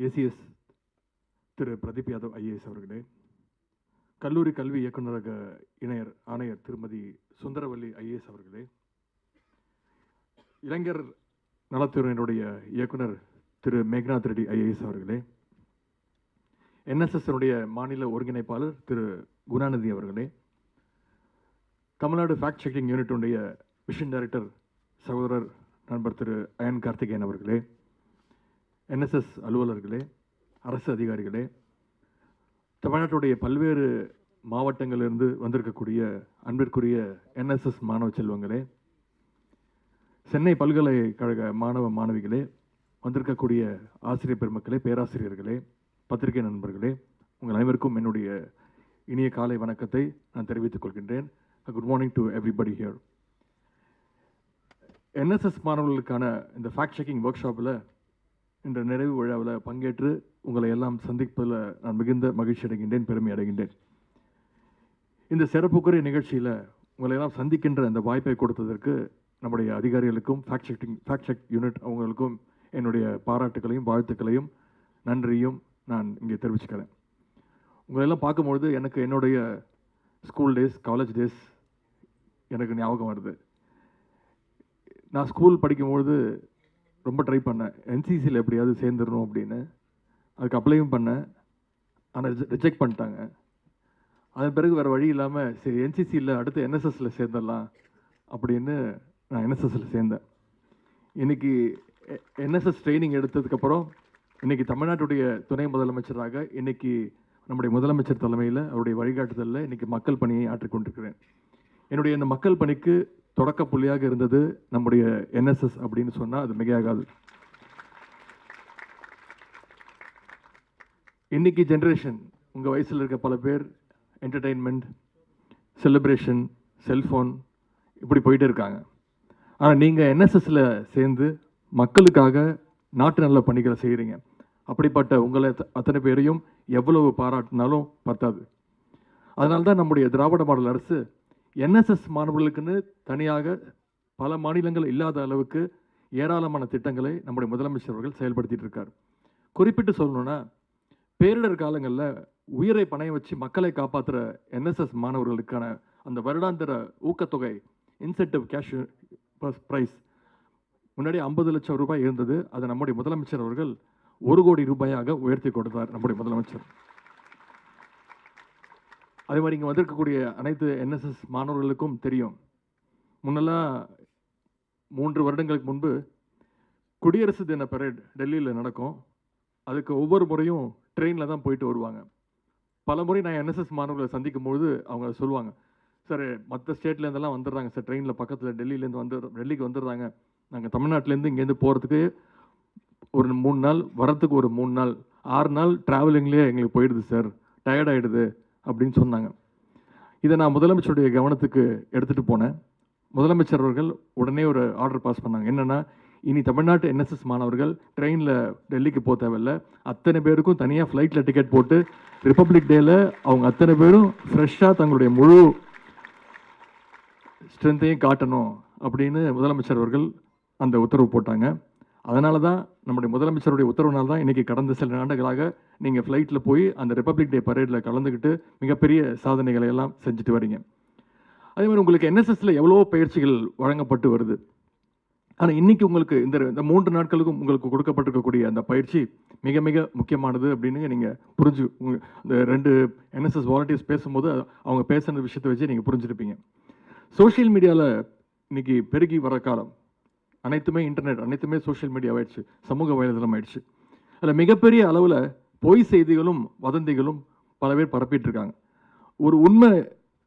ACS Thiru Pradeep Yadav IAS அவர்களே. கல்லூரி கல்வி இயக்குநரக இணையர் ஆணையர் திருமதி சுந்தரவல்லி ஐஏஎஸ் அவர்களே. இளைஞர் நலத்துறையினுடைய இயக்குனர் திரு மேக்நாத் ரெட்டி ஐஏஎஸ் அவர்களே. என்எஸ்எஸ்னுடைய மாநில ஒருங்கிணைப்பாளர் திரு குணாநிதி அவர்களே. தமிழ்நாடு ஃபேக்ட் செக்கிங் யூனிட்டுடைய மிஷன் டைரக்டர் சகோதரர் நண்பர் திரு அயன் கார்த்திகேயன் அவர்களே. என்எஸ்எஸ் அலுவலர்களே அரசு அதிகாரிகளே தமிழ்நாட்டுடைய பல்வேறு மாவட்டங்களிலிருந்து வந்திருக்கக்கூடிய அன்பிற்குரிய என்எஸ்எஸ் மாணவ செல்வங்களே சென்னை பல்கலைக்கழக மாணவ மாணவிகளே வந்திருக்கக்கூடிய ஆசிரியர் பெருமக்களே பேராசிரியர்களே பத்திரிகை நண்பர்களே உங்கள் அனைவருக்கும் என்னுடைய இனிய காலை வணக்கத்தை நான் தெரிவித்துக் கொள்கின்றேன். Good morning to everybody here NSS மாணவர்களுக்கான இந்த ஃபேக்ட் செக்கிங் ஒர்க் ஷாப்பில் இந்த நிறைவு விழாவில் பங்கேற்று உங்களை எல்லாம் சந்திப்பதில் நான் மிகுந்த மகிழ்ச்சி அடைகின்றேன் பெருமை அடைகின்றேன். இந்த சிறப்புக்குரிய நிகழ்ச்சியில் உங்களை எல்லாம் சந்திக்கின்ற அந்த வாய்ப்பை கொடுத்ததற்கு நம்முடைய அதிகாரிகளுக்கும் fact checking fact check unit அவங்களுக்கும் என்னுடைய பாராட்டுகளையும் வாழ்த்துக்களையும் நன்றியும் நான் இங்கே தெரிவிச்சுக்கிறேன். உங்களெல்லாம் பார்க்கும்பொழுது எனக்கு என்னுடைய ஸ்கூல் டேஸ் காலேஜ் டேஸ் எனக்கு ஞாபகம் வருது. நான் ஸ்கூல் படிக்கும்பொழுது ரொம்ப ட்ரை பண்ணேன். என்சிசியில் எப்படியாவது சேர்ந்துடணும் அப்படின்னு. அதுக்கு அப்ளையும் பண்ணேன். ஆனால் ரிஜெக்ட் பண்ணிட்டாங்க. அதன் பிறகு வேறு வழி இல்லாமல் சரி என்சிசியில் அடுத்து என்எஸ்எஸில் சேர்ந்துடலாம் அப்படின்னு நான் என்எஸ்எஸில் சேர்ந்தேன். இன்னைக்கு என்எஸ்எஸ் ட்ரைனிங் எடுத்ததுக்கப்புறம் இன்னைக்கு தமிழ்நாட்டுடைய துணை முதலமைச்சராக இன்னைக்கு நம்முடைய முதலமைச்சர் தலைமையில் அவருடைய வழிகாட்டுதலில் இன்றைக்கி மக்கள் பணியை ஆற்றிக்கொண்டிருக்கிறேன். என்னுடைய இந்த மக்கள் பணிக்கு தொடக்க புள்ளியாக இருந்தது நம்முடைய என்எஸ்எஸ் அப்படின்னு சொன்னால் அது மிகையாகாது. இன்னைக்கு ஜென்ரேஷன் உங்கள் வயசில் இருக்க பல பேர் என்டர்டெயின்மெண்ட் செலிப்ரேஷன் செல்ஃபோன் இப்படி போயிட்டு இருக்காங்க. ஆனால் நீங்கள் என்எஸ்எஸில் சேர்ந்து மக்களுக்காக நாட்டு நல்ல பணிகளை செய்கிறீங்க அப்படிப்பட்ட உங்களை அத்தனை பேரையும் எவ்வளவு பாராட்டினாலும் பத்தாது. அதனால தான் நம்முடைய திராவிட மாடல் அரசு என்எஸ்எஸ் மாணவர்களுக்குன்னு தனியாக பல மாநிலங்கள் இல்லாத அளவுக்கு ஏராளமான திட்டங்களை நம்முடைய முதலமைச்சர் அவர்கள் செயல்படுத்திட்டு இருக்கார். குறிப்பிட்டு சொல்லணும்னா பேரிடர் காலங்களில் உயிரை பணைய வச்சு மக்களை காப்பாற்றுற என்எஸ்எஸ் மாணவர்களுக்கான அந்த வருடாந்திர ஊக்கத்தொகை இன்சென்டிவ் கேஷ் ப்ரைஸ் முன்னாடி ஐம்பது லட்சம் ரூபாய் இருந்தது. அதை நம்முடைய முதலமைச்சர் அவர்கள் ஒரு கோடி ரூபாயாக உயர்த்தி கொடுத்தார் நம்முடைய முதலமைச்சர். அதே மாதிரி இங்கே வந்திருக்கக்கூடிய அனைத்து என்எஸ்எஸ் மாணவர்களுக்கும் தெரியும். முன்னெல்லாம் மூன்று வருடங்களுக்கு முன்பு குடியரசு தின பரேட் டெல்லியில் நடக்கும். அதுக்கு ஒவ்வொரு முறையும் ட்ரெயினில் தான் போயிட்டு வருவாங்க. பல முறை நான் என்எஸ்எஸ் மாணவர்களை சந்திக்கும் பொழுது அவங்க சொல்லுவாங்க சார் மற்ற ஸ்டேட்லேருந்தெல்லாம் வந்துடுறாங்க சார் ட்ரெயினில் பக்கத்தில் டெல்லியிலேருந்து வந்து டெல்லிக்கு வந்துடுறாங்க. நாங்கள் தமிழ்நாட்டிலேருந்து இங்கேருந்து போகிறதுக்கு ஒரு மூணு நாள் வரத்துக்கு ஒரு மூணு நாள் ஆறு நாள் ட்ராவலிங்லேயே எங்களுக்கு போயிடுது சார். டயர்ட் ஆகிடுது அப்படின்னு சொன்னாங்க. இதை நான் முதலமைச்சருடைய கவனத்துக்கு எடுத்துகிட்டு போனேன். முதலமைச்சர் அவர்கள் உடனே ஒரு ஆர்டர் பாஸ் பண்ணாங்க. என்னென்னா இனி தமிழ்நாட்டு என்எஸ்எஸ் மாணவர்கள் ட்ரெயினில் டெல்லிக்கு போக தேவையில்ல. அத்தனை பேருக்கும் தனியாக ஃப்ளைட்டில் டிக்கெட் போட்டு ரிப்பப்ளிக் டேயில் அவங்க அத்தனை பேரும் ஃப்ரெஷ்ஷாக தங்களுடைய முழு ஸ்ட்ரென்த்தையும் காட்டணும் அப்படின்னு முதலமைச்சர் அவர்கள் அந்த உத்தரவு போட்டாங்க. அதனால தான் நம்முடைய முதலமைச்சருடைய உத்தரவுனால் தான் இன்றைக்கி கடந்த சில ஆண்டுகளாக நீங்கள் ஃப்ளைட்டில் போய் அந்த ரிப்பப்ளிக் டே பரேடில் கலந்துக்கிட்டு மிகப்பெரிய சாதனைகளை எல்லாம் செஞ்சுட்டு வரீங்க. அதே மாதிரி உங்களுக்கு என்எஸ்எஸ்ல எவ்வளோ பயிற்சிகள் வழங்கப்பட்டு வருது. ஆனால் இன்றைக்கி உங்களுக்கு இந்த இந்த மூன்று நாட்களுக்கும் உங்களுக்கு கொடுக்கப்பட்டிருக்கக்கூடிய அந்த பயிற்சி மிக மிக முக்கியமானது அப்படின்னு நீங்கள் புரிஞ்சு இந்த ரெண்டு என்எஸ்எஸ் வாலண்டியர்ஸ் பேசும்போது அவங்க பேசுன விஷயத்தை வச்சு நீங்கள் புரிஞ்சுருப்பீங்க. சோஷியல் மீடியாவில் இன்னைக்கு பெருகி வர காலம். அனைத்துமே இன்டர்நெட் அனைத்துமே சோஷியல் மீடியா ஆயிடுச்சு சமூக வலைதளம் ஆயிடுச்சு. அதில் மிகப்பெரிய அளவில் பொய் செய்திகளும் வதந்திகளும் பல பேர் பரப்பிட்டு இருக்காங்க ஒரு உண்மை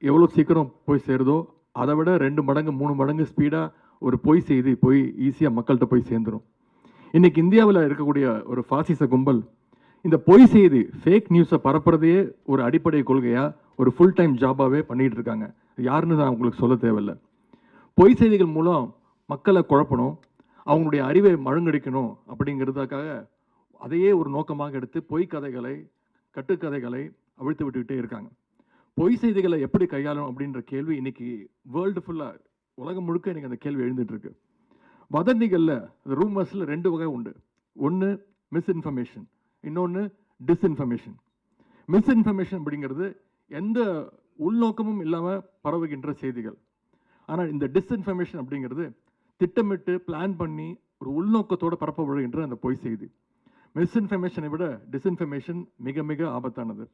எவ்வளோ சீக்கிரம் போய் சேருதோ அதை விட ரெண்டு மடங்கு மூணு மடங்கு ஸ்பீடாக ஒரு பொய் செய்தி போய் ஈஸியாக மக்கள்கிட்ட போய் சேர்ந்துரும். இன்றைக்கி இந்தியாவில் இருக்கக்கூடிய ஒரு ஃபாசிச கும்பல் இந்த பொய் செய்தி ஃபேக் நியூஸை பரப்புறதையே ஒரு அடிப்படை கொள்கையாக ஒரு ஃபுல் டைம் ஜாபாகவே பண்ணிகிட்டு இருக்காங்க. யாருன்னு நான் உங்களுக்கு சொல்ல தேவையில்லை. பொய் செய்திகள் மூலம் மக்களை குழப்பணும் அவங்களுடைய அறிவை மழுங்கடிக்கணும் அப்படிங்கிறதுக்காக அதையே ஒரு நோக்கமாக எடுத்து பொய் கதைகளை கட்டுக்கதைகளை அவிழ்த்து விட்டுக்கிட்டே இருக்காங்க. பொய் செய்திகளை எப்படி கையாளும் அப்படின்ற கேள்வி இன்னைக்கு வேர்ல்டு ஃபுல்லாக உலகம் முழுக்க இன்றைக்கி அந்த கேள்வி எழுந்துட்டு இருக்கு. வதந்திகளில் ரூமர்ஸில் ரெண்டு வகை உண்டு. ஒன்று மிஸ்இன்ஃபர்மேஷன் இன்னொன்று டிஸ்இன்ஃபர்மேஷன் மிஸ்இன்ஃபர்மேஷன் அப்படிங்கிறது எந்த உள்நோக்கமும் இல்லாமல் பரவுகின்ற செய்திகள். ஆனால் இந்த டிஸ்இன்ஃபர்மேஷன் அப்படிங்கிறது திட்டமிட்டு பிளான் பண்ணி ஒரு உள்நோக்கத்தோடு பரப்பப்படுகின்ற அந்த பொய் செய்தி. மிஸ்இன்ஃபர்மேஷனை விட டிஸ்இன்ஃபர்மேஷன் மிக மிக ஆபத்தானது.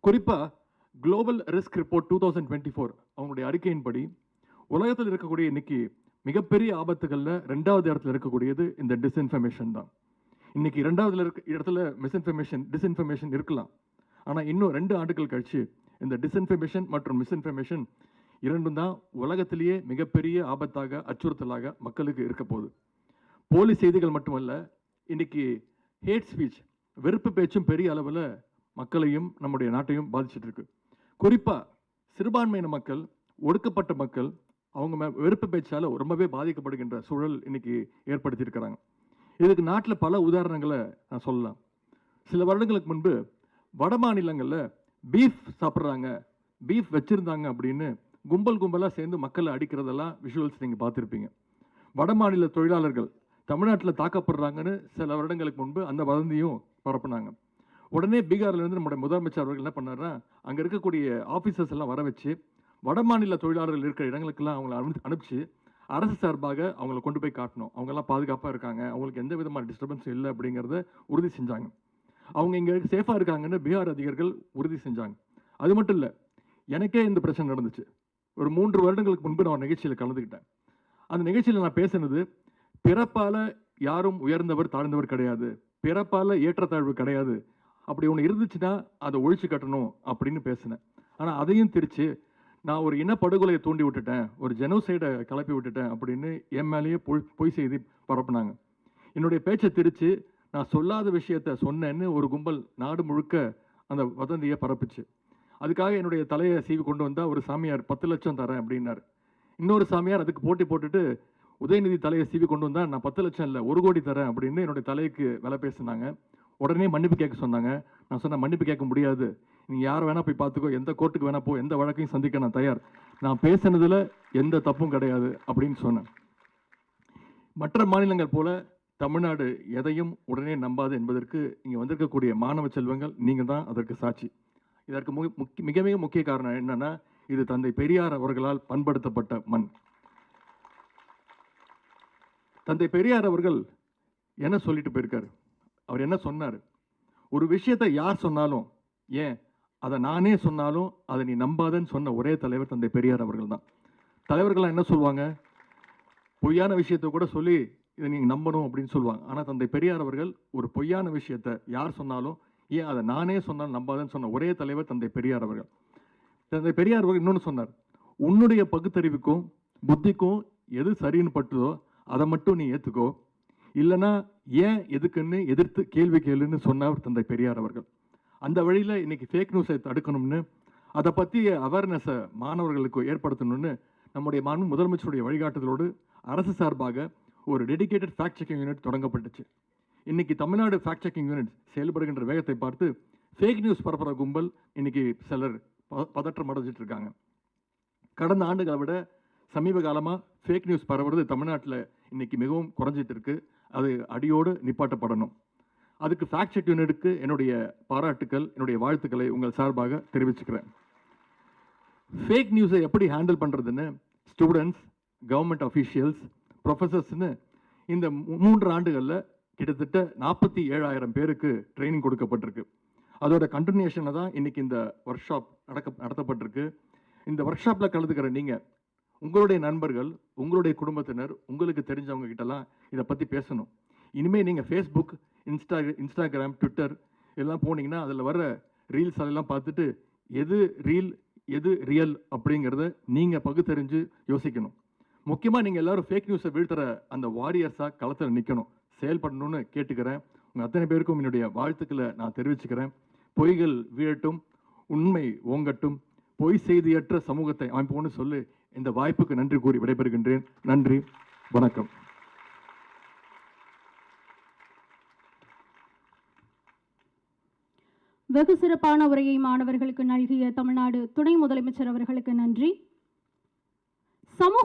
குறிப்பாக global risk report two thousand twenty four அவங்களுடைய அறிக்கையின்படி உலகத்தில் இருக்கக்கூடிய இன்னைக்கு மிகப்பெரிய ஆபத்துகளில் ரெண்டாவது இடத்துல இருக்கக்கூடியது இந்த டிஸ்இன்ஃபர்மேஷன் தான். இன்னைக்கு ரெண்டாவது இருக்க இடத்துல மிஸ்இன்ஃபர்மேஷன் டிஸ்இன்ஃபர்மேஷன் இருக்கலாம். ஆனால் இன்னும் ரெண்டு ஆண்டுகள் கழிச்சு இந்த டிஸ்இன்ஃபர்மேஷன் மற்றும் மிஸ்இன்ஃபர்மேஷன் இரண்டும் தான் உலகத்திலேயே மிகப்பெரிய ஆபத்தாக அச்சுறுத்தலாக மக்களுக்கு இருக்க போகுது. போலி செய்திகள் மட்டுமல்ல இன்றைக்கி ஹேட் ஸ்பீச் வெறுப்பு பேச்சும் பெரிய அளவில் மக்களையும் நம்முடைய நாட்டையும் பாதிச்சிட்டு இருக்கு குறிப்பாக சிறுபான்மையின மக்கள் ஒடுக்கப்பட்ட மக்கள் அவங்க மே- வெறுப்பு பேச்சால் ரொம்பவே பாதிக்கப்படுகின்ற சூழல் இன்னைக்கு ஏற்படுத்தியிருக்கிறாங்க. இதுக்கு நாட்டில் பல உதாரணங்களை நான் சொல்லலாம். சில வருடங்களுக்கு முன்பு வட மாநிலங்களில் பீஃப் சாப்பிட்றாங்க பீஃப் வச்சுருந்தாங்க அப்படின்னு கும்பல் கும்பலாக சேர்ந்து மக்களை அடிக்கிறதெல்லாம் விஷுவல்ஸ் நீங்கள் பார்த்துருப்பீங்க. வட மாநில தொழிலாளர்கள் தமிழ்நாட்டில் தாக்கப்படுறாங்கன்னு சில வருடங்களுக்கு முன்பு அந்த வதந்தியும் பரப்புனாங்க. உடனே பீகார்லேருந்து நம்முடைய முதலமைச்சர் அவர்கள் என்ன பண்ணாருன்னா அங்கே இருக்கக்கூடிய ஆஃபீஸர்ஸ் எல்லாம் வர வச்சு வட மாநில தொழிலாளர்கள் இருக்கிற இடங்களுக்கெல்லாம் அவங்கள அனு அனுப்பிச்சு அரசு சார்பாக அவங்கள கொண்டு போய் காட்டணும். அவங்கெல்லாம் பாதுகாப்பாக இருக்காங்க. அவங்களுக்கு எந்த விதமான டிஸ்டர்பன்ஸும் இல்லை அப்படிங்கிறத உறுதி செஞ்சாங்க. அவங்க இங்கே சேஃபாக இருக்காங்கன்னு பீகார் அதிகாரிகள் உறுதி செஞ்சாங்க. அது மட்டும் இல்லை எனக்கே இந்த பிரச்சனை நடந்துச்சு. ஒரு மூன்று வருடங்களுக்கு முன்பு நான் நிகழ்ச்சியில் கலந்துக்கிட்டேன். அந்த நிகழ்ச்சியில் நான் பேசினது பிறப்பால் யாரும் உயர்ந்தவர் தாழ்ந்தவர் கிடையாது. பிறப்பால் ஏற்றத்தாழ்வு கிடையாது. அப்படி ஒன்று இருந்துச்சுன்னா அதை ஒழிச்சு கட்டணும் அப்படின்னு பேசினேன். ஆனால் அதையும் திரிச்சு நான் ஒரு இனப்படுகொலையை தூண்டி விட்டுட்டேன். ஒரு ஜெனோசைடை கிளப்பி விட்டுட்டேன் அப்படின்னு என் மேலேயே பொய் பொய் செய்தி பரப்புனாங்க. என்னுடைய பேச்சை திரித்து நான் சொல்லாத விஷயத்த சொன்னேன்னு ஒரு கும்பல் நாடு முழுக்க அந்த வதந்தியை பரப்புச்சு. அதுக்காக என்னுடைய தலையை சீவி கொண்டு வந்தால் ஒரு சாமியார் பத்து லட்சம் தரேன் அப்படின்னார். இன்னொரு சாமியார் அதுக்கு போட்டி போட்டுட்டு உதயநிதி தலையை சீவி கொண்டு வந்தால் நான் பத்து லட்சம் இல்லை ஒரு கோடி தரேன் அப்படின்னு என்னுடைய தலைக்கு விலை பேசினாங்க. உடனே மன்னிப்பு கேட்க சொன்னாங்க. நான் சொன்ன மன்னிப்பு கேட்க முடியாது. நீங்கள் யார் வேணால் போய் பார்த்துக்கோ எந்த கோர்ட்டுக்கு வேணால் போ எந்த வழக்கையும் சந்திக்க நான் தயார். நான் பேசினதில் எந்த தப்பும் கிடையாது அப்படின்னு சொன்னேன். மற்ற மாநிலங்கள் போல தமிழ்நாடு எதையும் உடனே நம்பாது என்பதற்கு இங்கே வந்திருக்கக்கூடிய மாணவ செல்வங்கள் நீங்கள் தான் அதற்கு சாட்சி. இதற்கு முக்கிய மிக மிக முக்கிய காரணம் என்னன்னா இது தந்தை பெரியார் அவர்களால் பண்படுத்தப்பட்ட மண். தந்தை பெரியார் அவர்கள் என்ன சொல்லிட்டு போயிருக்காரு? அவர் என்ன சொன்னார்? ஒரு விஷயத்தை யார் சொன்னாலும் ஏன்? அதை நானே சொன்னாலும் அதை நீ நம்பாதன்னு சொன்ன ஒரே தலைவர் தந்தை பெரியார் அவர்கள் தான். தலைவர்கள்லாம் என்ன சொல்லுவாங்க? பொய்யான விஷயத்தை கூட சொல்லி இதை நீங்கள் நம்பணும் அப்படின்னு சொல்லுவாங்க. ஆனால் தந்தை பெரியார் அவர்கள் ஒரு பொய்யான விஷயத்தை யார் சொன்னாலும் ஏன் அதை நானே சொன்னால் நம்பாதன்னு சொன்ன ஒரே தலைவர் தந்தை பெரியார் அவர்கள். தந்தை பெரியார் அவர்கள் இன்னொன்று சொன்னார் உன்னுடைய பகுத்தறிவுக்கும் புத்திக்கும் எது சரின்னு பட்டுதோ அதை மட்டும் நீ ஏற்றுக்கோ இல்லைன்னா ஏன் எதுக்குன்னு எதிர்த்து கேள்வி கேளுன்னு சொன்னார் தந்தை பெரியார் அவர்கள். அந்த வழியில் இன்றைக்கி ஃபேக் நியூஸை தடுக்கணும்னு அதை பற்றி அவேர்னஸை மாணவர்களுக்கு ஏற்படுத்தணும்னு நம்முடைய மாண்பு முதலமைச்சருடைய வழிகாட்டுதலோடு அரசு சார்பாக ஒரு டெடிகேட்டட் ஃபேக்ட் செக்கிங் யூனிட் தொடங்கப்பட்டுச்சு. இன்னைக்கு தமிழ்நாடு ஃபேக்ட் செக்கிங் யூனிட் செயல்படுகின்ற வேகத்தை பார்த்து ஃபேக் நியூஸ் பரப்புற கும்பல் இன்னைக்கு சிலர் பதற்றம் அடைஞ்சிட்டு இருக்காங்க. கடந்த ஆண்டுகளை விட சமீப காலமாக ஃபேக் நியூஸ் பரவுறது தமிழ்நாட்டில் இன்னைக்கு மிகவும் குறைஞ்சிட்டு இருக்கு. அது அடியோடு நிப்பாட்டப்படணும். அதுக்கு ஃபேக்ட் செக் யூனிட்டுக்கு என்னுடைய பாராட்டுக்கள் என்னுடைய வாழ்த்துக்களை உங்கள் சார்பாக தெரிவிச்சுக்கிறேன். ஃபேக் நியூஸை எப்படி ஹேண்டில் பண்ணுறதுன்னு ஸ்டூடெண்ட்ஸ் கவர்மெண்ட் அஃபீஷியல்ஸ் ப்ரொஃபஸர்ஸ்னு இந்த மூன்று ஆண்டுகளில் கிட்டத்தட்ட நாற்பத்தி ஏழாயிரம் பேருக்கு ட்ரைனிங் கொடுக்கப்பட்டிருக்கு. அதோட கண்டினியூஷனை தான் இன்றைக்கி இந்த ஒர்க் ஷாப் நடக்க நடத்தப்பட்டிருக்கு. இந்த ஒர்க் ஷாப்பில் கலந்துக்கிற நீங்கள் உங்களுடைய நண்பர்கள் உங்களுடைய குடும்பத்தினர் உங்களுக்கு தெரிஞ்சவங்க கிட்டலாம் இதை பற்றி பேசணும். இனிமேல் நீங்கள் ஃபேஸ்புக் இன்ஸ்டா இன்ஸ்டாகிராம் ட்விட்டர் எல்லாம் போனீங்கன்னா அதில் வர ரீல்ஸ் அதெல்லாம் பார்த்துட்டு எது ரீல் எது ரியல் அப்படிங்கிறத நீங்கள் பகுத்தறிஞ்சு யோசிக்கணும். முக்கியமாக நீங்கள் எல்லாரும் ஃபேக் நியூஸை வீழ்த்துற அந்த வாரியர்ஸாக களத்தில் நிற்கணும் செயல்படணும்னு கேட்டுக்கிறேன். உங்கள் அத்தனை பேருக்கும் என்னுடைய வாழ்த்துக்களை நான் தெரிவிச்சுக்கிறேன். பொய்கள் வீழட்டும் உண்மை ஓங்கட்டும் பொய் செய்தியற்ற சமூகத்தை அமைப்போம்னு சொல்லி இந்த வாய்ப்புக்கு நன்றி கூறி விடைபெறுகின்றேன். நன்றி வணக்கம். வெகு சிறப்பான உரையை மாணவர்களுக்கு நல்கிய தமிழ்நாடு துணை முதலமைச்சர் அவர்களுக்கு நன்றி. சமூக